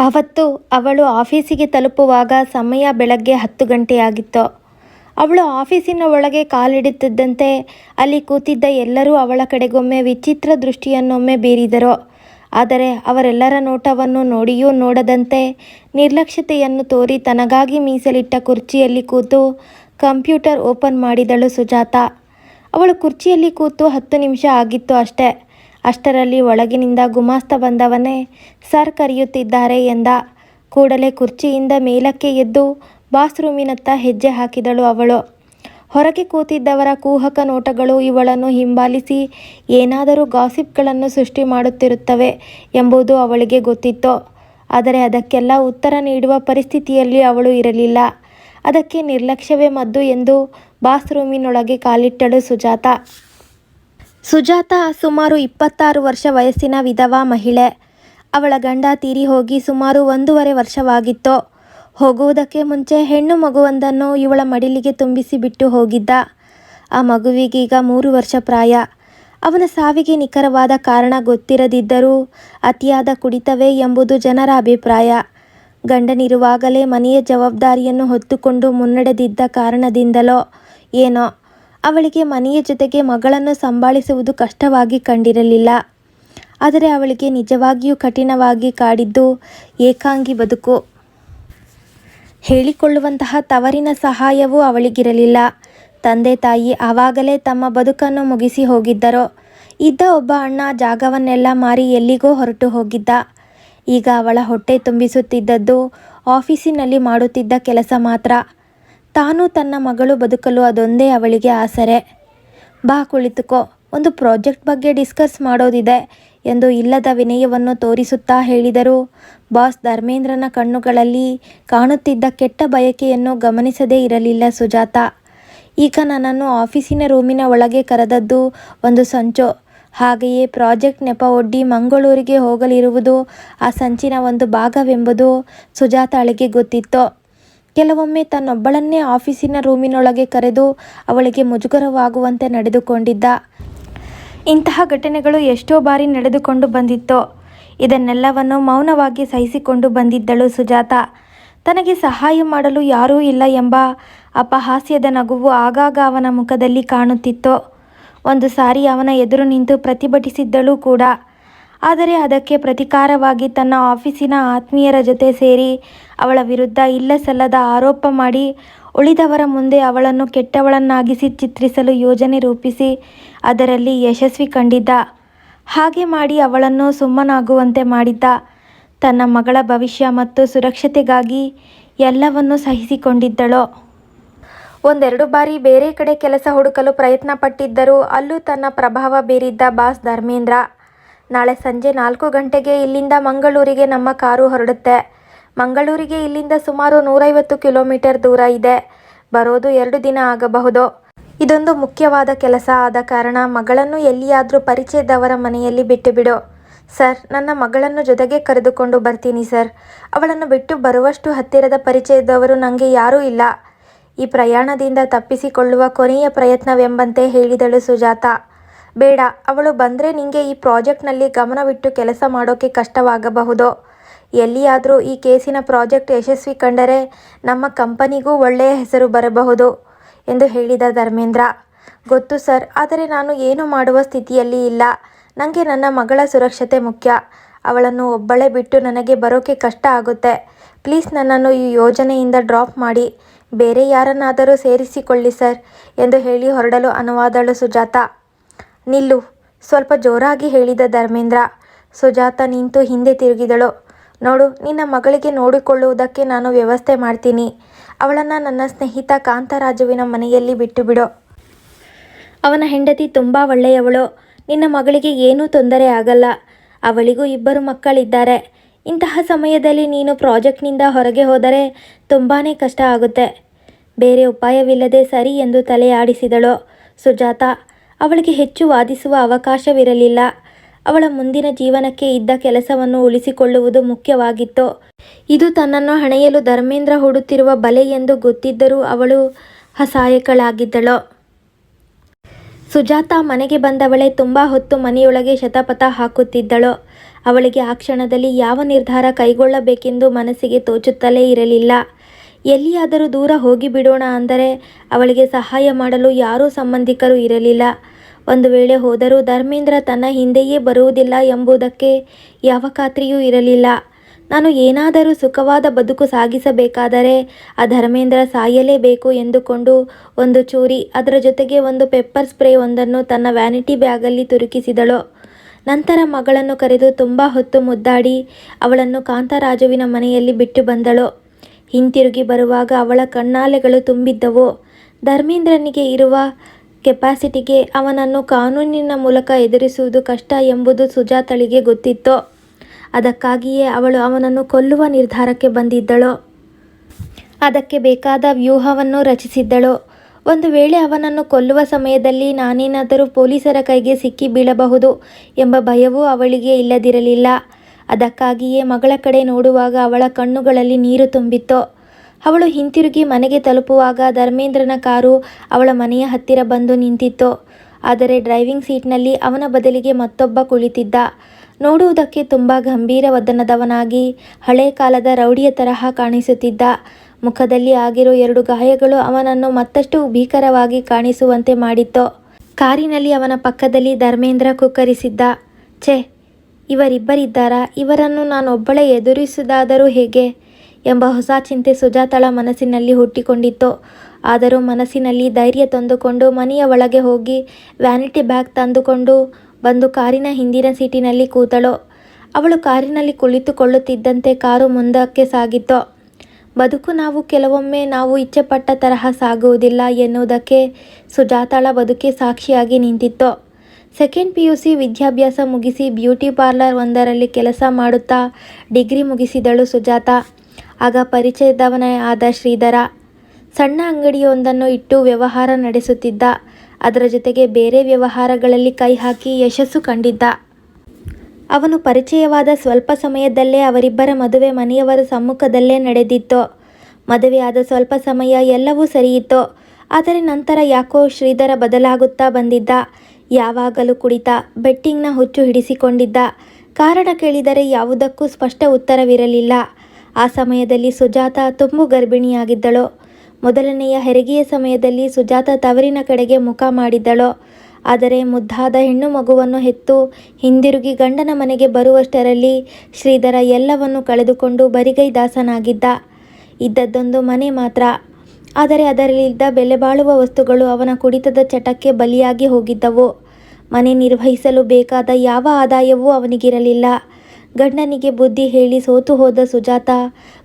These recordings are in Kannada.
ಅವತ್ತು ಅವಳು ಆಫೀಸಿಗೆ ತಲುಪುವಾಗ ಸಮಯ ಬೆಳಗ್ಗೆ ಹತ್ತು ಗಂಟೆಯಾಗಿತ್ತು. ಅವಳು ಆಫೀಸಿನ ಒಳಗೆ ಕಾಲಿಡುತ್ತಿದ್ದಂತೆ ಅಲ್ಲಿ ಕೂತಿದ್ದ ಎಲ್ಲರೂ ಅವಳ ಕಡೆಗೊಮ್ಮೆ ವಿಚಿತ್ರ ದೃಷ್ಟಿಯನ್ನೊಮ್ಮೆ ಬೀರಿದರು. ಆದರೆ ಅವರೆಲ್ಲರ ನೋಟವನ್ನು ನೋಡಿಯೂ ನೋಡದಂತೆ ನಿರ್ಲಕ್ಷ್ಯತೆಯನ್ನು ತೋರಿ ತನಗಾಗಿ ಮೀಸಲಿಟ್ಟ ಕುರ್ಚಿಯಲ್ಲಿ ಕೂತು ಕಂಪ್ಯೂಟರ್ ಓಪನ್ ಮಾಡಿದಳು ಸುಜಾತ. ಅವಳು ಕುರ್ಚಿಯಲ್ಲಿ ಕೂತು ಹತ್ತು ನಿಮಿಷ ಆಗಿತ್ತು ಅಷ್ಟೆ. ಅಷ್ಟರಲ್ಲಿ ಒಳಗಿನಿಂದ ಗುಮಾಸ್ತ ಬಂದವನೇ ಸರ್ ಕರೆಯುತ್ತಿದ್ದಾರೆ ಎಂದ. ಕೂಡಲೇ ಕುರ್ಚಿಯಿಂದ ಮೇಲಕ್ಕೆ ಎದ್ದು ಬಾತ್ರೂಮಿನತ್ತ ಹೆಜ್ಜೆ ಹಾಕಿದಳು ಅವಳು. ಹೊರಗೆ ಕೂತಿದ್ದವರ ಕೂಹಕ ನೋಟಗಳು ಇವಳನ್ನು ಹಿಂಬಾಲಿಸಿ ಏನಾದರೂ ಗಾಸಿಪ್ಗಳನ್ನು ಸೃಷ್ಟಿ ಮಾಡುತ್ತಿರುತ್ತವೆ ಎಂಬುದು ಅವಳಿಗೆ ಗೊತ್ತಿತ್ತು. ಆದರೆ ಅದಕ್ಕೆಲ್ಲ ಉತ್ತರ ನೀಡುವ ಪರಿಸ್ಥಿತಿಯಲ್ಲಿ ಅವಳು ಇರಲಿಲ್ಲ. ಅದಕ್ಕೆ ನಿರ್ಲಕ್ಷ್ಯವೇ ಮದ್ದು ಎಂದು ಬಾತ್ರೂಮಿನೊಳಗೆ ಕಾಲಿಟ್ಟಳು ಸುಜಾತ. ಸುಜಾತ ಸುಮಾರು ಇಪ್ಪತ್ತಾರು ವರ್ಷ ವಯಸ್ಸಿನ ವಿಧವಾ ಮಹಿಳೆ. ಅವಳ ಗಂಡ ತೀರಿ ಹೋಗಿ ಸುಮಾರು ಒಂದೂವರೆ ವರ್ಷವಾಗಿತ್ತು. ಹೋಗುವುದಕ್ಕೆ ಮುಂಚೆ ಹೆಣ್ಣು ಮಗುವೊಂದನ್ನು ಇವಳ ಮಡಿಲಿಗೆ ತುಂಬಿಸಿ ಬಿಟ್ಟು ಹೋಗಿದ್ದ. ಆ ಮಗುವಿಗೀಗ ಮೂರು ವರ್ಷ ಪ್ರಾಯ. ಅವನ ಸಾವಿಗೆ ನಿಖರವಾದ ಕಾರಣ ಗೊತ್ತಿರದಿದ್ದರೂ ಅತಿಯಾದ ಕುಡಿತವೇ ಎಂಬುದು ಜನರ ಅಭಿಪ್ರಾಯ. ಗಂಡನಿರುವಾಗಲೇ ಮನೆಯ ಜವಾಬ್ದಾರಿಯನ್ನು ಹೊತ್ತುಕೊಂಡು ಮುನ್ನಡೆದಿದ್ದ ಕಾರಣದಿಂದಲೋ ಏನೋ ಅವಳಿಗೆ ಮನೆಯ ಜೊತೆಗೆ ಮಗಳನ್ನು ಸಂಭಾಳಿಸುವುದು ಕಷ್ಟವಾಗಿ ಕಂಡಿರಲಿಲ್ಲ. ಆದರೆ ಅವಳಿಗೆ ನಿಜವಾಗಿಯೂ ಕಠಿಣವಾಗಿ ಕಾಡಿದ್ದು ಏಕಾಂಗಿ ಬದುಕು. ಹೇಳಿಕೊಳ್ಳುವಂತಹ ತವರಿನ ಸಹಾಯವೂ ಅವಳಿಗಿರಲಿಲ್ಲ. ತಂದೆ ತಾಯಿ ಆವಾಗಲೇ ತಮ್ಮ ಬದುಕನ್ನು ಮುಗಿಸಿ ಹೋಗಿದ್ದರು. ಇದ್ದ ಒಬ್ಬ ಅಣ್ಣ ಜಾಗವನ್ನೆಲ್ಲ ಮಾರಿ ಎಲ್ಲಿಗೋ ಹೊರಟು ಹೋಗಿದ್ದ. ಈಗ ಅವಳ ಹೊಟ್ಟೆ ತುಂಬಿಸುತ್ತಿದ್ದದ್ದು ಆಫೀಸಿನಲ್ಲಿ ಮಾಡುತ್ತಿದ್ದ ಕೆಲಸ ಮಾತ್ರ. ತಾನು ತನ್ನ ಮಗಳು ಬದುಕಲು ಅದೊಂದೇ ಅವಳಿಗೆ ಆಸರೆ. ಬಾ ಕುಳಿತುಕೋ, ಒಂದು ಪ್ರಾಜೆಕ್ಟ್ ಬಗ್ಗೆ ಡಿಸ್ಕಸ್ ಮಾಡೋದಿದೆ ಎಂದು ಇಲ್ಲದ ವಿನಯವನ್ನು ತೋರಿಸುತ್ತಾ ಹೇಳಿದರು. ಬಾಸ್ ಧರ್ಮೇಂದ್ರನ ಕಣ್ಣುಗಳಲ್ಲಿ ಕಾಣುತ್ತಿದ್ದ ಕೆಟ್ಟ ಬಯಕೆಯನ್ನು ಗಮನಿಸದೇ ಇರಲಿಲ್ಲ ಸುಜಾತ. ಈಗ ನನ್ನನ್ನು ಆಫೀಸಿನ ರೂಮಿನ ಒಳಗೆ ಕರೆದದ್ದು ಒಂದು ಸಂಚು. ಹಾಗೆಯೇ ಪ್ರಾಜೆಕ್ಟ್ ನೆಪ ಒಡ್ಡಿ ಮಂಗಳೂರಿಗೆ ಹೋಗಲಿರುವುದು ಆ ಸಂಚಿನ ಒಂದು ಭಾಗವೆಂಬುದು ಸುಜಾತಾಳಿಗೆ ಗೊತ್ತಿತ್ತು. ಕೆಲವೊಮ್ಮೆ ತನ್ನೊಬ್ಬಳನ್ನೇ ಆಫೀಸಿನ ರೂಮಿನೊಳಗೆ ಕರೆದು ಅವಳಿಗೆ ಮುಜುಗರವಾಗುವಂತೆ ನಡೆದುಕೊಂಡಿದ್ದ. ಇಂತಹ ಘಟನೆಗಳು ಎಷ್ಟೋ ಬಾರಿ ನಡೆದುಕೊಂಡು ಬಂದಿತ್ತು. ಇದನ್ನೆಲ್ಲವನ್ನು ಮೌನವಾಗಿ ಸಹಿಸಿಕೊಂಡು ಬಂದಿದ್ದಳು ಸುಜಾತ. ತನಗೆ ಸಹಾಯ ಮಾಡಲು ಯಾರೂ ಇಲ್ಲ ಎಂಬ ಅಪಹಾಸ್ಯದ ನಗುವು ಆಗಾಗ ಅವನ ಮುಖದಲ್ಲಿ ಕಾಣುತ್ತಿತ್ತು. ಒಂದು ಸಾರಿ ಅವನ ಎದುರು ನಿಂತು ಪ್ರತಿಭಟಿಸಿದ್ದಳು ಕೂಡ. ಆದರೆ ಅದಕ್ಕೆ ಪ್ರತಿಕಾರವಾಗಿ ತನ್ನ ಆಫೀಸಿನ ಆತ್ಮೀಯರ ಜೊತೆ ಸೇರಿ ಅವಳ ವಿರುದ್ಧ ಇಲ್ಲಸಲ್ಲದ ಆರೋಪ ಮಾಡಿ ಉಳಿದವರ ಮುಂದೆ ಅವಳನ್ನು ಕೆಟ್ಟವಳನ್ನಾಗಿಸಿ ಚಿತ್ರಿಸಲು ಯೋಜನೆ ರೂಪಿಸಿ ಅದರಲ್ಲಿ ಯಶಸ್ವಿ ಕಂಡಿದ್ದ. ಹಾಗೆ ಮಾಡಿ ಅವಳನ್ನು ಸುಮ್ಮನಾಗುವಂತೆ ಮಾಡಿದ್ದ. ತನ್ನ ಮಗಳ ಭವಿಷ್ಯ ಮತ್ತು ಸುರಕ್ಷತೆಗಾಗಿ ಎಲ್ಲವನ್ನೂ ಸಹಿಸಿಕೊಂಡಿದ್ದಳು. ಒಂದೆರಡು ಬಾರಿ ಬೇರೆ ಕಡೆ ಕೆಲಸ ಹುಡುಕಲು ಪ್ರಯತ್ನ ಪಟ್ಟಿದ್ದರೂ ಅಲ್ಲೂ ತನ್ನ ಪ್ರಭಾವ ಬೀರಿದ್ದ ಬಾಸ್ ಧರ್ಮೇಂದ್ರ ನಾಳೆ ಸಂಜೆ ನಾಲ್ಕು ಗಂಟೆಗೆ ಇಲ್ಲಿಂದ ಮಂಗಳೂರಿಗೆ ನಮ್ಮ ಕಾರು ಹೊರಡುತ್ತೆ. ಮಂಗಳೂರಿಗೆ ಇಲ್ಲಿಂದ ಸುಮಾರು ನೂರೈವತ್ತು ಕಿಲೋಮೀಟರ್ ದೂರ ಇದೆ. ಬರೋದು ಎರಡು ದಿನ ಆಗಬಹುದು. ಇದೊಂದು ಮುಖ್ಯವಾದ ಕೆಲಸ ಆದ ಕಾರಣ ಮಗಳನ್ನು ಎಲ್ಲಿಯಾದರೂ ಪರಿಚಯದವರ ಮನೆಯಲ್ಲಿ ಬಿಟ್ಟು ಬಿಡು ಸರ್, ನನ್ನ ಮಗಳನ್ನು ಜೊತೆಗೆ ಕರೆದುಕೊಂಡು ಬರ್ತೀನಿ ಸರ್. ಅವಳನ್ನು ಬಿಟ್ಟು ಬರುವಷ್ಟು ಹತ್ತಿರದ ಪರಿಚಯದವರು ನನಗೆ ಯಾರೂ ಇಲ್ಲ. ಈ ಪ್ರಯಾಣದಿಂದ ತಪ್ಪಿಸಿಕೊಳ್ಳುವ ಕೊನೆಯ ಪ್ರಯತ್ನವೆಂಬಂತೆ ಹೇಳಿದಳು ಸುಜಾತ. ಬೇಡ, ಅವಳು ಬಂದರೆ ನಿಂಗೆ ಈ ಪ್ರಾಜೆಕ್ಟ್ನಲ್ಲಿ ಗಮನವಿಟ್ಟು ಕೆಲಸ ಮಾಡೋಕ್ಕೆ ಕಷ್ಟವಾಗಬಹುದು. ಎಲ್ಲಿಯಾದರೂ ಈ ಕೇಸಿನ ಪ್ರಾಜೆಕ್ಟ್ ಯಶಸ್ವಿ ಕಂಡರೆ ನಮ್ಮ ಕಂಪನಿಗೂ ಒಳ್ಳೆಯ ಹೆಸರು ಬರಬಹುದು, ಎಂದು ಹೇಳಿದ ಧರ್ಮೇಂದ್ರ. ಗೊತ್ತು ಸರ್, ಆದರೆ ನಾನು ಏನು ಮಾಡುವ ಸ್ಥಿತಿಯಲ್ಲಿ ಇಲ್ಲ. ನನಗೆ ನನ್ನ ಮಗಳ ಸುರಕ್ಷತೆ ಮುಖ್ಯ. ಅವಳನ್ನು ಒಬ್ಬಳೇ ಬಿಟ್ಟು ನನಗೆ ಬರೋಕ್ಕೆ ಕಷ್ಟ ಆಗುತ್ತೆ. ಪ್ಲೀಸ್ ನನ್ನನ್ನು ಈ ಯೋಜನೆಯಿಂದ ಡ್ರಾಪ್ ಮಾಡಿ, ಬೇರೆ ಯಾರನ್ನಾದರೂ ಸೇರಿಸಿಕೊಳ್ಳಿ ಸರ್, ಎಂದು ಹೇಳಿ ಹೊರಡಲು ಅನುವಾದಳು ಸುಜಾತ. ನಿಲ್ಲು. ಸ್ವಲ್ಪ ಜೋರಾಗಿ ಹೇಳಿದ ಧರ್ಮೇಂದ್ರ, ಸುಜಾತ ನಿಂತು ಹಿಂದೆ ತಿರುಗಿದಳು. ನೋಡು, ನಿನ್ನ ಮಗಳಿಗೆ ನೋಡಿಕೊಳ್ಳುವುದಕ್ಕೆ ನಾನು ವ್ಯವಸ್ಥೆ ಮಾಡ್ತೀನಿ. ಅವಳನ್ನು ನನ್ನ ಸ್ನೇಹಿತ ಕಾಂತರಾಜುವಿನ ಮನೆಯಲ್ಲಿ ಬಿಟ್ಟು ಬಿಡು ಅವನ ಹೆಂಡತಿ ತುಂಬ ಒಳ್ಳೆಯವಳು. ನಿನ್ನ ಮಗಳಿಗೆ ಏನೂ ತೊಂದರೆ ಆಗಲ್ಲ. ಅವಳಿಗೂ ಇಬ್ಬರು ಮಕ್ಕಳಿದ್ದಾರೆ. ಇಂತಹ ಸಮಯದಲ್ಲಿ ನೀನು ಪ್ರಾಜೆಕ್ಟ್ನಿಂದ ಹೊರಗೆ ಹೋದರೆ ತುಂಬಾ ಕಷ್ಟ ಆಗುತ್ತೆ. ಬೇರೆ ಉಪಾಯವಿಲ್ಲದೆ ಸರಿ ಎಂದು ತಲೆ ಆಡಿಸಿದಳು ಸುಜಾತ. ಅವಳಿಗೆ ಹೆಚ್ಚು ವಾದಿಸುವ ಅವಕಾಶವಿರಲಿಲ್ಲ. ಅವಳ ಮುಂದಿನ ಜೀವನಕ್ಕೆ ಇದ್ದ ಕೆಲಸವನ್ನು ಉಳಿಸಿಕೊಳ್ಳುವುದು ಮುಖ್ಯವಾಗಿತ್ತು. ಇದು ತನ್ನನ್ನು ಹಣೆಯಲು ಧರ್ಮೇಂದ್ರ ಹೂಡುತ್ತಿರುವ ಬಲೆ ಎಂದು ಗೊತ್ತಿದ್ದರೂ ಅವಳು ಅಸಹಾಯಕಳಾಗಿದ್ದಳು. ಸುಜಾತ ಮನೆಗೆ ಬಂದವಳೆ ತುಂಬ ಹೊತ್ತು ಮನೆಯೊಳಗೆ ಶತಪಥ ಹಾಕುತ್ತಿದ್ದಳು. ಅವಳಿಗೆ ಆ ಕ್ಷಣದಲ್ಲಿ ಯಾವ ನಿರ್ಧಾರ ಕೈಗೊಳ್ಳಬೇಕೆಂದು ಮನಸ್ಸಿಗೆ ತೋಚುತ್ತಲೇ ಇರಲಿಲ್ಲ. ಎಲ್ಲಿಯಾದರೂ ದೂರ ಹೋಗಿಬಿಡೋಣ ಅಂದರೆ ಅವಳಿಗೆ ಸಹಾಯ ಮಾಡಲು ಯಾರೂ ಸಂಬಂಧಿಕರು ಇರಲಿಲ್ಲ. ಒಂದು ವೇಳೆ ಹೋದರೂ ಧರ್ಮೇಂದ್ರ ತನ್ನ ಹಿಂದೆಯೇ ಬರುವುದಿಲ್ಲ ಎಂಬುದಕ್ಕೆ ಯಾವ ಖಾತ್ರಿಯೂ ಇರಲಿಲ್ಲ. ನಾನು ಏನಾದರೂ ಸುಖವಾದ ಬದುಕು ಸಾಗಿಸಬೇಕಾದರೆ ಆ ಧರ್ಮೇಂದ್ರ ಸಾಯಲೇಬೇಕು ಎಂದುಕೊಂಡು ಒಂದು ಚೂರಿ, ಅದರ ಜೊತೆಗೆ ಒಂದು ಪೆಪ್ಪರ್ ಸ್ಪ್ರೇ ಒಂದನ್ನು ತನ್ನ ವ್ಯಾನಿಟಿ ಬ್ಯಾಗಲ್ಲಿ ತುರುಕಿಸಿದಳು. ನಂತರ ಮಗಳನ್ನು ಕರೆದು ತುಂಬ ಹೊತ್ತು ಮುದ್ದಾಡಿ ಅವಳನ್ನು ಕಾಂತರಾಜುವಿನ ಮನೆಯಲ್ಲಿ ಬಿಟ್ಟು ಬಂದಳು. ಹಿಂತಿರುಗಿ ಬರುವಾಗ ಅವಳ ಕಣ್ಣಾಲೆಗಳು ತುಂಬಿದ್ದವು. ಧರ್ಮೇಂದ್ರನಿಗೆ ಇರುವ ಕೆಪಾಸಿಟಿಗೆ ಅವನನ್ನು ಕಾನೂನಿನ ಮೂಲಕ ಎದುರಿಸುವುದು ಕಷ್ಟ ಎಂಬುದು ಸುಜಾತಳಿಗೆ ಗೊತ್ತಿತ್ತು. ಅದಕ್ಕಾಗಿಯೇ ಅವಳು ಅವನನ್ನು ಕೊಲ್ಲುವ ನಿರ್ಧಾರಕ್ಕೆ ಬಂದಿದ್ದಳು. ಅದಕ್ಕೆ ಬೇಕಾದ ವ್ಯೂಹವನ್ನು ರಚಿಸಿದ್ದಳು. ಒಂದು ವೇಳೆ ಅವನನ್ನು ಕೊಲ್ಲುವ ಸಮಯದಲ್ಲಿ ನಾನೇನಾದರೂ ಪೊಲೀಸರ ಕೈಗೆ ಸಿಕ್ಕಿ ಬೀಳಬಹುದು ಎಂಬ ಭಯವೂ ಅವಳಿಗೆ ಇಲ್ಲದಿರಲಿಲ್ಲ. ಅದಕ್ಕಾಗಿಯೇ ಮಗಳ ಕಡೆ ನೋಡುವಾಗ ಅವಳ ಕಣ್ಣುಗಳಲ್ಲಿ ನೀರು ತುಂಬಿತ್ತು. ಅವಳು ಹಿಂತಿರುಗಿ ಮನೆಗೆ ತಲುಪುವಾಗ ಧರ್ಮೇಂದ್ರನ ಕಾರು ಅವಳ ಮನೆಯ ಹತ್ತಿರ ಬಂದು ನಿಂತಿತ್ತು. ಆದರೆ ಡ್ರೈವಿಂಗ್ ಸೀಟ್ನಲ್ಲಿ ಅವನ ಬದಲಿಗೆ ಮತ್ತೊಬ್ಬ ಕುಳಿತಿದ್ದ. ನೋಡುವುದಕ್ಕೆ ತುಂಬ ಗಂಭೀರ ವದನದವನಾಗಿ ಹಳೆ ಕಾಲದ ರೌಡಿಯ ತರಹ ಕಾಣಿಸುತ್ತಿದ್ದ. ಮುಖದಲ್ಲಿ ಆಗಿರೋ ಎರಡು ಗಾಯಗಳು ಅವನನ್ನು ಮತ್ತಷ್ಟು ಭೀಕರವಾಗಿ ಕಾಣಿಸುವಂತೆ ಮಾಡಿತ್ತು. ಕಾರಿನಲ್ಲಿ ಅವನ ಪಕ್ಕದಲ್ಲಿ ಧರ್ಮೇಂದ್ರ ಕುಕ್ಕರಿಸಿದ್ದ. ಛೇ, ಇವರಿಬ್ಬರಿದ್ದಾರಾ? ಇವರನ್ನು ನಾನೊಬ್ಬಳೇ ಎದುರಿಸುವುದಾದರೂ ಹೇಗೆ? ಎಂಬ ಹೊಸ ಚಿಂತೆ ಸುಜಾತಳ ಮನಸ್ಸಿನಲ್ಲಿ ಹುಟ್ಟಿಕೊಂಡಿತ್ತು. ಆದರೂ ಮನಸ್ಸಿನಲ್ಲಿ ಧೈರ್ಯ ತಂದುಕೊಂಡು ಮನೆಯ ಒಳಗೆ ಹೋಗಿ ವ್ಯಾನಿಟಿ ಬ್ಯಾಗ್ ತಂದುಕೊಂಡು ಬಂದು ಕಾರಿನ ಹಿಂದಿನ ಸೀಟಿನಲ್ಲಿ ಕೂತಳು. ಅವಳು ಕಾರಿನಲ್ಲಿ ಕುಳಿತುಕೊಳ್ಳುತ್ತಿದ್ದಂತೆ ಕಾರು ಮುಂದಕ್ಕೆ ಸಾಗಿತ್ತು. ಬದುಕು ನಾವು, ಕೆಲವೊಮ್ಮೆ ನಾವು ಇಚ್ಛೆಪಟ್ಟ ತರಹ ಸಾಗುವುದಿಲ್ಲ ಎನ್ನುವುದಕ್ಕೆ ಸುಜಾತಾಳ ಬದುಕೇ ಸಾಕ್ಷಿಯಾಗಿ ನಿಂತಿತ್ತು. ಸೆಕೆಂಡ್ ಪಿ ಯು ಸಿ ವಿದ್ಯಾಭ್ಯಾಸ ಮುಗಿಸಿ ಬ್ಯೂಟಿ ಪಾರ್ಲರ್ ಒಂದರಲ್ಲಿ ಕೆಲಸ ಮಾಡುತ್ತಾ ಡಿಗ್ರಿ ಮುಗಿಸಿದಳು ಸುಜಾತ. ಆಗ ಪರಿಚಯದವನೇ ಆದ ಶ್ರೀಧರ ಸಣ್ಣ ಅಂಗಡಿಯೊಂದನ್ನು ಇಟ್ಟು ವ್ಯವಹಾರ ನಡೆಸುತ್ತಿದ್ದ. ಅದರ ಜೊತೆಗೆ ಬೇರೆ ವ್ಯವಹಾರಗಳಲ್ಲಿ ಕೈ ಹಾಕಿ ಯಶಸ್ಸು ಕಂಡಿದ್ದ. ಅವನು ಪರಿಚಯವಾದ ಸ್ವಲ್ಪ ಸಮಯದಲ್ಲೇ ಅವರಿಬ್ಬರ ಮದುವೆ ಮನೆಯವರ ಸಮ್ಮುಖದಲ್ಲೇ ನಡೆದಿತ್ತು. ಮದುವೆಯಾದ ಸ್ವಲ್ಪ ಸಮಯ ಎಲ್ಲವೂ ಸರಿಯಿತ್ತು. ಆದರೆ ನಂತರ ಯಾಕೋ ಶ್ರೀಧರ ಬದಲಾಗುತ್ತಾ ಬಂದಿದ್ದ. ಯಾವಾಗಲೂ ಕುಡಿತ, ಬೆಟ್ಟಿಂಗ್ನ ಹುಚ್ಚು ಹಿಡಿಸಿಕೊಂಡಿದ್ದ. ಕಾರಣ ಕೇಳಿದರೆ ಯಾವುದಕ್ಕೂ ಸ್ಪಷ್ಟ ಉತ್ತರವಿರಲಿಲ್ಲ. ಆ ಸಮಯದಲ್ಲಿ ಸುಜಾತ ತುಂಬು ಗರ್ಭಿಣಿಯಾಗಿದ್ದಳು. ಮೊದಲನೆಯ ಹೆರಿಗೆಯ ಸಮಯದಲ್ಲಿ ಸುಜಾತ ತವರಿನ ಕಡೆಗೆ ಮುಖ ಮಾಡಿದ್ದಳು. ಆದರೆ ಮುದ್ದಾದ ಹೆಣ್ಣು ಮಗುವನ್ನು ಹೆತ್ತು ಹಿಂದಿರುಗಿ ಗಂಡನ ಮನೆಗೆ ಬರುವಷ್ಟರಲ್ಲಿ ಶ್ರೀಧರ ಎಲ್ಲವನ್ನು ಕಳೆದುಕೊಂಡು ಬರಿಗೈ ದಾಸನಾಗಿದ್ದ. ಇದ್ದದ್ದೊಂದು ಮನೆ ಮಾತ್ರ. ಆದರೆ ಅದರಲ್ಲಿದ್ದ ಬೆಲೆಬಾಳುವ ವಸ್ತುಗಳು ಅವನ ಕುಡಿತದ ಚಟಕ್ಕೆ ಬಲಿಯಾಗಿ ಹೋಗಿದ್ದವು. ಮನೆ ನಿರ್ವಹಿಸಲು ಬೇಕಾದ ಯಾವ ಆದಾಯವೂ ಅವನಿಗಿರಲಿಲ್ಲ. ಗಂಡನಿಗೆ ಬುದ್ಧಿ ಹೇಳಿ ಸೋತು ಹೋದ ಸುಜಾತ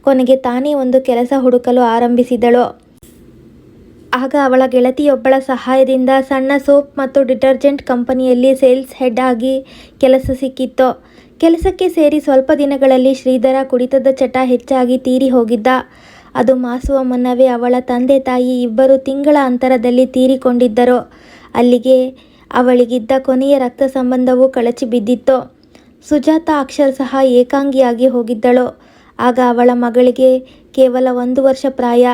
ಕೊನೆಗೆ ತಾನೇ ಒಂದು ಕೆಲಸ ಹುಡುಕಲು ಆರಂಭಿಸಿದಳು. ಆಗ ಅವಳ ಗೆಳತಿಯೊಬ್ಬಳ ಸಹಾಯದಿಂದ ಸಣ್ಣ ಸೋಪ್ ಮತ್ತು ಡಿಟರ್ಜೆಂಟ್ ಕಂಪನಿಯಲ್ಲಿ ಸೇಲ್ಸ್ ಹೆಡ್ ಆಗಿ ಕೆಲಸ ಸಿಕ್ಕಿತ್ತು. ಕೆಲಸಕ್ಕೆ ಸೇರಿ ಸ್ವಲ್ಪ ದಿನಗಳಲ್ಲಿ ಶ್ರೀಧರ ಕುಡಿತದ ಚಟ ಹೆಚ್ಚಾಗಿ ತೀರಿ ಹೋಗಿದ್ದ. ಅದು ಮಾಸುವ ಮುನ್ನವೇ ಅವಳ ತಂದೆ ತಾಯಿ ಇಬ್ಬರು ತಿಂಗಳ ಅಂತರದಲ್ಲಿ ತೀರಿಕೊಂಡಿದ್ದರು. ಅಲ್ಲಿಗೆ ಅವಳಿಗಿದ್ದ ಕೊನೆಯ ರಕ್ತ ಸಂಬಂಧವು ಕಳಚಿ ಬಿದ್ದಿತ್ತು ಸುಜಾತ ಅಕ್ಷರಶಃ ಏಕಾಂಗಿಯಾಗಿ ಹೋಗಿದ್ದಳು. ಆಗ ಅವಳ ಮಗಳಿಗೆ ಕೇವಲ ಒಂದು ವರ್ಷ ಪ್ರಾಯ.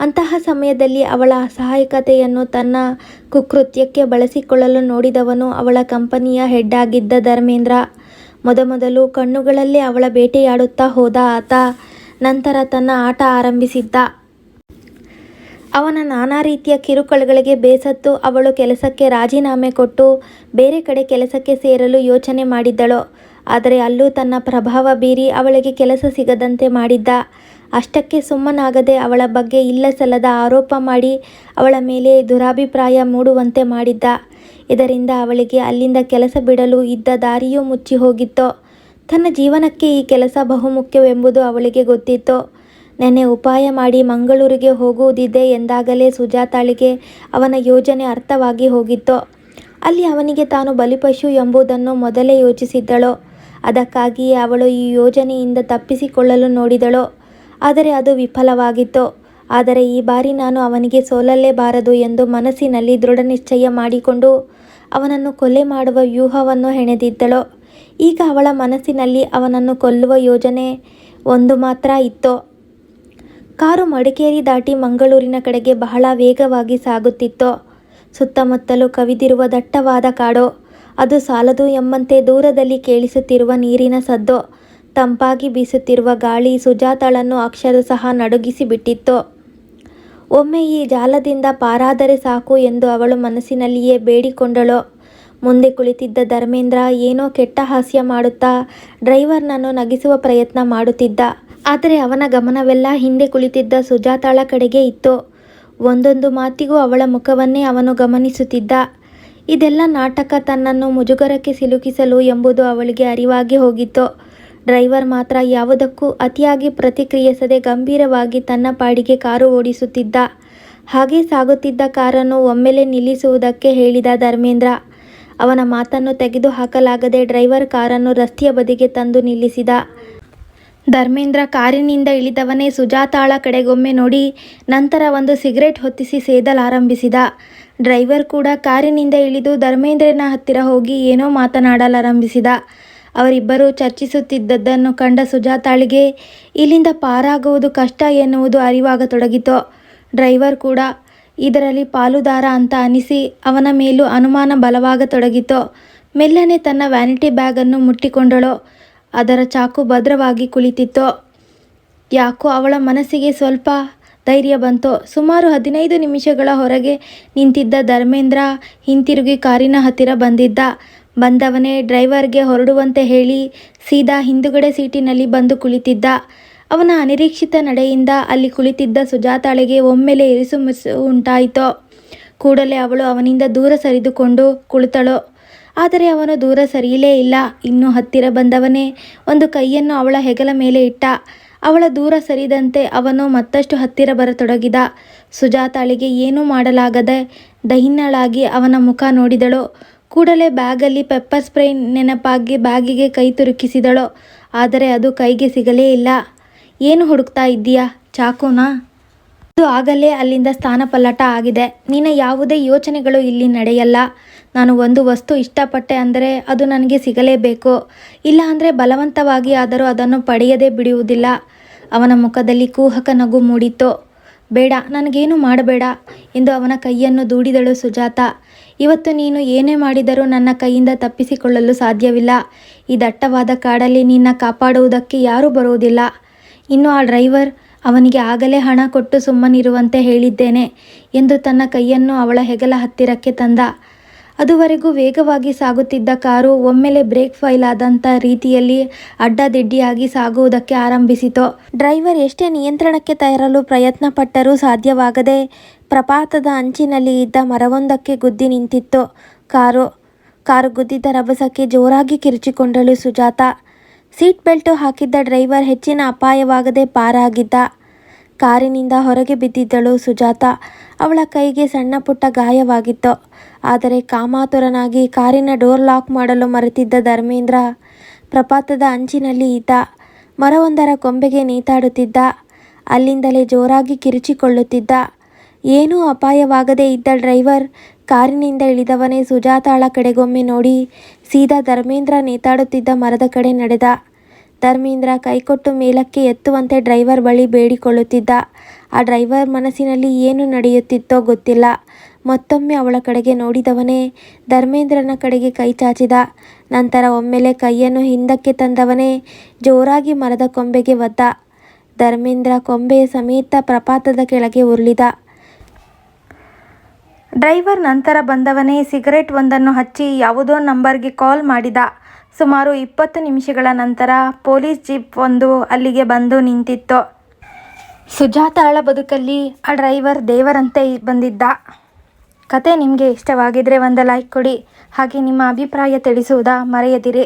ಅಂತಹ ಸಮಯದಲ್ಲಿ ಅವಳ ಅಸಹಾಯಕತೆಯನ್ನು ತನ್ನ ಕುಕೃತ್ಯಕ್ಕೆ ಬಳಸಿಕೊಳ್ಳಲು ನೋಡಿದವನು ಅವಳ ಕಂಪನಿಯ ಹೆಡ್ ಆಗಿದ್ದ ಧರ್ಮೇಂದ್ರ. ಮೊದಮೊದಲು ಕಣ್ಣುಗಳಲ್ಲೇ ಅವಳ ಬೇಟೆಯಾಡುತ್ತಾ ಹೋದ ಆತ, ನಂತರ ತನ್ನ ಆಟ ಆರಂಭಿಸಿದ್ದ. ಅವನ ನಾನಾ ರೀತಿಯ ಕಿರುಕುಳಗಳಿಗೆ ಬೇಸತ್ತು ಅವಳು ಕೆಲಸಕ್ಕೆ ರಾಜೀನಾಮೆ ಕೊಟ್ಟು ಬೇರೆ ಕಡೆ ಕೆಲಸಕ್ಕೆ ಸೇರಲು ಯೋಚನೆ ಮಾಡಿದ್ದಳು. ಆದರೆ ಅಲ್ಲೂ ತನ್ನ ಪ್ರಭಾವ ಬೀರಿ ಅವಳಿಗೆ ಕೆಲಸ ಸಿಗದಂತೆ ಮಾಡಿದ್ದ. ಅಷ್ಟಕ್ಕೆ ಸುಮ್ಮನಾಗದೆ ಅವಳ ಬಗ್ಗೆ ಇಲ್ಲಸಲ್ಲದ ಆರೋಪ ಮಾಡಿ ಅವಳ ಮೇಲೆ ದುರಾಭಿಪ್ರಾಯ ಮೂಡುವಂತೆ ಮಾಡಿದ್ದ. ಇದರಿಂದ ಅವಳಿಗೆ ಅಲ್ಲಿಂದ ಕೆಲಸ ಬಿಡಲು ಇದ್ದ ದಾರಿಯೂ ಮುಚ್ಚಿ ಹೋಗಿತ್ತು ತನ್ನ ಜೀವನಕ್ಕೆ ಈ ಕೆಲಸ ಬಹುಮುಖ್ಯವೆಂಬುದು ಅವಳಿಗೆ ಗೊತ್ತಿತ್ತು. ನೆನ್ನೆ ಉಪಾಯ ಮಾಡಿ ಮಂಗಳೂರಿಗೆ ಹೋಗುವುದಿದೆ ಎಂದಾಗಲೇ ಸುಜಾತಾಳಿಗೆ ಅವನ ಯೋಜನೆ ಅರ್ಥವಾಗಿ ಹೋಗಿತ್ತು. ಅಲ್ಲಿ ಅವನಿಗೆ ತಾನು ಬಲಿಪಶು ಎಂಬುದನ್ನು ಮೊದಲೇ ಯೋಚಿಸಿದ್ದಳು. ಅದಕ್ಕಾಗಿಯೇ ಅವಳು ಈ ಯೋಜನೆಯಿಂದ ತಪ್ಪಿಸಿಕೊಳ್ಳಲು ನೋಡಿದಳು. ಆದರೆ ಅದು ವಿಫಲವಾಗಿತ್ತು. ಆದರೆ ಈ ಬಾರಿ ನಾನು ಅವನಿಗೆ ಸೋಲಲೇಬಾರದು ಎಂದು ಮನಸ್ಸಿನಲ್ಲಿ ದೃಢನಿಶ್ಚಯ ಮಾಡಿಕೊಂಡು ಅವನನ್ನು ಕೊಲೆ ಮಾಡುವ ವ್ಯೂಹವನ್ನು ಹೆಣೆದಿದ್ದಳು. ಈಗ ಅವಳ ಮನಸ್ಸಿನಲ್ಲಿ ಅವನನ್ನು ಕೊಲ್ಲುವ ಯೋಜನೆ ಒಂದು ಮಾತ್ರ ಇತ್ತು. ಕಾರು ಮಡಿಕೇರಿ ದಾಟಿ ಮಂಗಳೂರಿನ ಕಡೆಗೆ ಬಹಳ ವೇಗವಾಗಿ ಸಾಗುತ್ತಿತ್ತು. ಸುತ್ತಮುತ್ತಲು ಕವಿದಿರುವ ದಟ್ಟವಾದ ಕಾಡು. ಅದು ಸಾಲದು ಎಂಬಂತೆ ದೂರದಲ್ಲಿ ಕೇಳಿಸುತ್ತಿರುವ ನೀರಿನ ಸದ್ದು. ತಂಪಾಗಿ ಬೀಸುತ್ತಿರುವ ಗಾಳಿ ಸುಜಾತಳನ್ನು ಅಕ್ಷರಶಃ ಸಹ ನಡುಗಿಸಿಬಿಟ್ಟಿತ್ತು. ಒಮ್ಮೆ ಈ ಜಾಲದಿಂದ ಪಾರಾದರೆ ಸಾಕು ಎಂದು ಅವಳು ಮನಸ್ಸಿನಲ್ಲಿಯೇ ಬೇಡಿಕೊಂಡಳು. ಮುಂದೆ ಕುಳಿತಿದ್ದ ಧರ್ಮೇಂದ್ರ ಏನೋ ಕೆಟ್ಟ ಹಾಸ್ಯ ಮಾಡುತ್ತಾ ಡ್ರೈವರ್ನನ್ನು ನಗಿಸುವ ಪ್ರಯತ್ನ ಮಾಡುತ್ತಿದ್ದ. ಆದರೆ ಅವನ ಗಮನವೆಲ್ಲ ಹಿಂದೆ ಕುಳಿತಿದ್ದ ಸುಜಾತಾಳ ಕಡೆಗೆ ಇತ್ತು. ಒಂದೊಂದು ಮಾತಿಗೂ ಅವಳ ಮುಖವನ್ನೇ ಅವನು ಗಮನಿಸುತ್ತಿದ್ದ. ಇದೆಲ್ಲ ನಾಟಕ ತನ್ನನ್ನು ಮುಜುಗರಕ್ಕೆ ಸಿಲುಕಿಸಲು ಎಂಬುದು ಅವಳಿಗೆ ಅರಿವಾಗಿ ಹೋಗಿತ್ತು. ಡ್ರೈವರ್ ಮಾತ್ರ ಯಾವುದಕ್ಕೂ ಅತಿಯಾಗಿ ಪ್ರತಿಕ್ರಿಯಿಸದೆ ಗಂಭೀರವಾಗಿ ತನ್ನ ಪಾಡಿಗೆ ಕಾರು ಓಡಿಸುತ್ತಿದ್ದ. ಹಾಗೆ ಸಾಗುತ್ತಿದ್ದ ಕಾರನ್ನು ಒಮ್ಮೆಲೆ ನಿಲ್ಲಿಸುವುದಕ್ಕೆ ಹೇಳಿದ ಧರ್ಮೇಂದ್ರ ಅವನ ಮಾತನ್ನು ತೆಗೆದು ಹಾಕಲಾಗದೆ ಡ್ರೈವರ್ ಕಾರನ್ನು ರಸ್ತೆಯ ಬದಿಗೆ ತಂದು ನಿಲ್ಲಿಸಿದ. ಧರ್ಮೇಂದ್ರ ಕಾರಿನಿಂದ ಇಳಿದವನೇ ಸುಜಾತಾಳ ಕಡೆಗೊಮ್ಮೆ ನೋಡಿ ನಂತರ ಒಂದು ಸಿಗರೆಟ್ ಹೊತ್ತಿಸಿ ಸೇದಲಾರಂಭಿಸಿದ ಡ್ರೈವರ್ ಕೂಡ ಕಾರಿನಿಂದ ಇಳಿದು ಧರ್ಮೇಂದ್ರನ ಹತ್ತಿರ ಹೋಗಿ ಏನೋ ಮಾತನಾಡಲಾರಂಭಿಸಿದ. ಅವರಿಬ್ಬರು ಚರ್ಚಿಸುತ್ತಿದ್ದದ್ದನ್ನು ಕಂಡ ಸುಜಾತಾಳಿಗೆ ಇಲ್ಲಿಂದ ಪಾರಾಗುವುದು ಕಷ್ಟ ಎನ್ನುವುದು ಅರಿವಾಗತೊಡಗಿತು. ಡ್ರೈವರ್ ಕೂಡ ಇದರಲ್ಲಿ ಪಾಲುದಾರ ಅಂತ ಅನಿಸಿ ಅವನ ಮೇಲೂ ಅನುಮಾನ ಬಲವಾಗತೊಡಗಿತೋ. ಮೆಲ್ಲನೆ ತನ್ನ ವ್ಯಾನಿಟಿ ಬ್ಯಾಗನ್ನು ಮುಟ್ಟಿಕೊಂಡಳು. ಅದರ ಚಾಕು ಭದ್ರವಾಗಿ ಕುಳಿತಿತ್ತು. ಯಾಕೋ ಅವಳ ಮನಸ್ಸಿಗೆ ಸ್ವಲ್ಪ ಧೈರ್ಯ ಬಂತು. ಸುಮಾರು ಹದಿನೈದು ನಿಮಿಷಗಳ ಹೊರಗೆ ನಿಂತಿದ್ದ ಧರ್ಮೇಂದ್ರ ಹಿಂತಿರುಗಿ ಕಾರಿನ ಹತ್ತಿರ ಬಂದಿದ್ದ. ಬಂದವನೇ ಡ್ರೈವರ್ಗೆ ಹೊರಡುವಂತೆ ಹೇಳಿ ಸೀದಾ ಹಿಂದುಗಡೆ ಸೀಟಿನಲ್ಲಿ ಬಂದು ಕುಳಿತಿದ್ದ. ಅವನ ಅನಿರೀಕ್ಷಿತ ನಡೆಯಿಂದ ಅಲ್ಲಿ ಕುಳಿತಿದ್ದ ಸುಜಾತಾಳಿಗೆ ಒಮ್ಮೆಲೆ ಇರಿಸುಮುರಿಸು ಉಂಟಾಯಿತು ಕೂಡಲೇ ಅವಳು ಅವನಿಂದ ದೂರ ಸರಿದುಕೊಂಡು ಕುಳಿತಳು. ಆದರೆ ಅವನು ದೂರ ಸರಿಯಲೇ ಇಲ್ಲ. ಇನ್ನೂ ಹತ್ತಿರ ಬಂದವನೇ ಒಂದು ಕೈಯನ್ನು ಅವಳ ಹೆಗಲ ಮೇಲೆ ಇಟ್ಟ. ಅವಳ ದೂರ ಸರಿದಂತೆ ಅವನು ಮತ್ತಷ್ಟು ಹತ್ತಿರ ಬರತೊಡಗಿದ. ಸುಜಾತಾಳಿಗೆ ಏನೂ ಮಾಡಲಾಗದೆ ದಹಿನ್ನಳಾಗಿ ಅವನ ಮುಖ ನೋಡಿದಳು. ಕೂಡಲೇ ಬ್ಯಾಗಲ್ಲಿ ಪೆಪ್ಪರ್ ಸ್ಪ್ರೇ ನೆನಪಾಗಿ ಬ್ಯಾಗಿಗೆ ಕೈ ತುರುಕಿಸಿದಳು. ಆದರೆ ಅದು ಕೈಗೆ ಸಿಗಲೇ ಇಲ್ಲ. ಏನು ಹುಡುಕ್ತಾ ಇದ್ದೀಯಾ? ಚಾಕುನಾ? ಅದು ಆಗಲೇ ಅಲ್ಲಿಂದ ಸ್ಥಾನಪಲ್ಲಟ ಆಗಿದೆ. ನಿನ್ನ ಯಾವುದೇ ಯೋಚನೆಗಳು ಇಲ್ಲಿ ನಡೆಯಲ್ಲ. ನಾನು ಒಂದು ವಸ್ತು ಇಷ್ಟಪಟ್ಟೆ ಅಂದರೆ ಅದು ನನಗೆ ಸಿಗಲೇಬೇಕು. ಇಲ್ಲ ಅಂದರೆ ಬಲವಂತವಾಗಿ ಆದರೂ ಅದನ್ನು ಪಡೆಯದೇ ಬಿಡುವುದಿಲ್ಲ. ಅವನ ಮುಖದಲ್ಲಿ ಕೂಹಕ ನಗು ಮೂಡಿತು ಬೇಡ, ನನಗೇನು ಮಾಡಬೇಡ ಎಂದು ಅವನ ಕೈಯನ್ನು ದೂಡಿದಳು ಸುಜಾತ. ಇವತ್ತು ನೀನು ಏನೇ ಮಾಡಿದರೂ ನನ್ನ ಕೈಯಿಂದ ತಪ್ಪಿಸಿಕೊಳ್ಳಲು ಸಾಧ್ಯವಿಲ್ಲ. ಈ ದಟ್ಟವಾದ ಕಾಡಲ್ಲಿ ನಿನ್ನ ಕಾಪಾಡುವುದಕ್ಕೆ ಯಾರೂ ಬರುವುದಿಲ್ಲ. ಇನ್ನು ಆ ಡ್ರೈವರ್ ಅವನಿಗೆ ಆಗಲೇ ಹಣ ಕೊಟ್ಟು ಸುಮ್ಮನಿರುವಂತೆ ಹೇಳಿದ್ದೇನೆ ಎಂದು ತನ್ನ ಕೈಯನ್ನು ಅವಳ ಹೆಗಲ ಹತ್ತಿರಕ್ಕೆ ತಂದ. ಅದುವರೆಗೂ ವೇಗವಾಗಿ ಸಾಗುತ್ತಿದ್ದ ಕಾರು ಒಮ್ಮೆಲೆ ಬ್ರೇಕ್ ಫೈಲ್ ಆದಂಥ ರೀತಿಯಲ್ಲಿ ಅಡ್ಡದಿಡ್ಡಿಯಾಗಿ ಸಾಗುವುದಕ್ಕೆ ಆರಂಭಿಸಿತು. ಡ್ರೈವರ್ ಎಷ್ಟೇ ನಿಯಂತ್ರಣಕ್ಕೆ ತರಲು ಪ್ರಯತ್ನ ಪಟ್ಟರೂ ಸಾಧ್ಯವಾಗದೆ ಪ್ರಪಾತದ ಅಂಚಿನಲ್ಲಿ ಇದ್ದ ಮರವೊಂದಕ್ಕೆ ಗುದ್ದಿ ನಿಂತಿತ್ತು. ಕಾರು ಕಾರು ಗುದ್ದಿದ್ದ ರಭಸಕ್ಕೆ ಜೋರಾಗಿ ಕಿರುಚಿಕೊಂಡಳು ಸುಜಾತ. ಸೀಟ್ ಬೆಲ್ಟು ಹಾಕಿದ್ದ ಡ್ರೈವರ್ ಹೆಚ್ಚಿನ ಅಪಾಯವಾಗದೆ ಪಾರಾಗಿದ್ದ. ಕಾರಿನಿಂದ ಹೊರಗೆ ಬಿದ್ದಿದ್ದಳು ಸುಜಾತ. ಅವಳ ಕೈಗೆ ಸಣ್ಣ ಪುಟ್ಟ ಗಾಯವಾಗಿತ್ತು. ಆದರೆ ಕಾಮಾತುರನಾಗಿ ಕಾರಿನ ಡೋರ್ ಲಾಕ್ ಮಾಡಲು ಮರೆತಿದ್ದ ಧರ್ಮೇಂದ್ರ ಪ್ರಪಾತದ ಅಂಚಿನಲ್ಲಿ ಇದ್ದ. ಮರವೊಂದರ ಕೊಂಬೆಗೆ ನೇತಾಡುತ್ತಿದ್ದ. ಅಲ್ಲಿಂದಲೇ ಜೋರಾಗಿ ಕಿರುಚಿಕೊಳ್ಳುತ್ತಿದ್ದ. ಏನೂ ಅಪಾಯವಾಗದೇ ಇದ್ದ ಡ್ರೈವರ್ ಕಾರಿನಿಂದ ಇಳಿದವನೇ ಸುಜಾತಾಳ ಕಡೆಗೊಮ್ಮೆ ನೋಡಿ ಸೀದಾ ಧರ್ಮೇಂದ್ರ ನೇತಾಡುತ್ತಿದ್ದ ಮರದ ಕಡೆ ನಡೆದ. ಧರ್ಮೇಂದ್ರ ಕೈಕೊಟ್ಟು ಮೇಲಕ್ಕೆ ಎತ್ತುವಂತೆ ಡ್ರೈವರ್ ಬಳಿ ಬೇಡಿಕೊಳ್ಳುತ್ತಿದ್ದ. ಆ ಡ್ರೈವರ್ ಮನಸ್ಸಿನಲ್ಲಿ ಏನು ನಡೆಯುತ್ತಿತ್ತೋ ಗೊತ್ತಿಲ್ಲ. ಮತ್ತೊಮ್ಮೆ ಅವಳ ಕಡೆಗೆ ನೋಡಿದವನೇ ಧರ್ಮೇಂದ್ರನ ಕಡೆಗೆ ಕೈ ಚಾಚಿದ. ನಂತರ ಒಮ್ಮೆಲೆ ಕೈಯನ್ನು ಹಿಂದಕ್ಕೆ ತಂದವನೇ ಜೋರಾಗಿ ಮರದ ಕೊಂಬೆಗೆ ಒದ್ದ. ಧರ್ಮೇಂದ್ರ ಕೊಂಬೆಯ ಸಮೇತ ಪ್ರಪಾತದ ಕೆಳಗೆ ಉರುಳಿದ. ಡ್ರೈವರ್ ನಂತರ ಬಂದವನೇ ಸಿಗರೆಟ್ ಒಂದನ್ನು ಹಚ್ಚಿ ಯಾವುದೋ ನಂಬರ್ಗೆ ಕಾಲ್ ಮಾಡಿದ. ಸುಮಾರು ಇಪ್ಪತ್ತು ನಿಮಿಷಗಳ ನಂತರ ಪೊಲೀಸ್ ಜೀಪ್ ಒಂದು ಅಲ್ಲಿಗೆ ಬಂದು ನಿಂತಿತ್ತು. ಸುಜಾತಾಳ ಬದುಕಲ್ಲಿ ಆ ಡ್ರೈವರ್ ದೇವರಂತೆ ಬಂದಿದ್ದ. ಕತೆ ನಿಮಗೆ ಇಷ್ಟವಾಗಿದ್ದರೆ ಒಂದು ಲೈಕ್ ಕೊಡಿ. ಹಾಗೆ ನಿಮ್ಮ ಅಭಿಪ್ರಾಯ ತಿಳಿಸುವುದಾ ಮರೆಯದಿರಿ.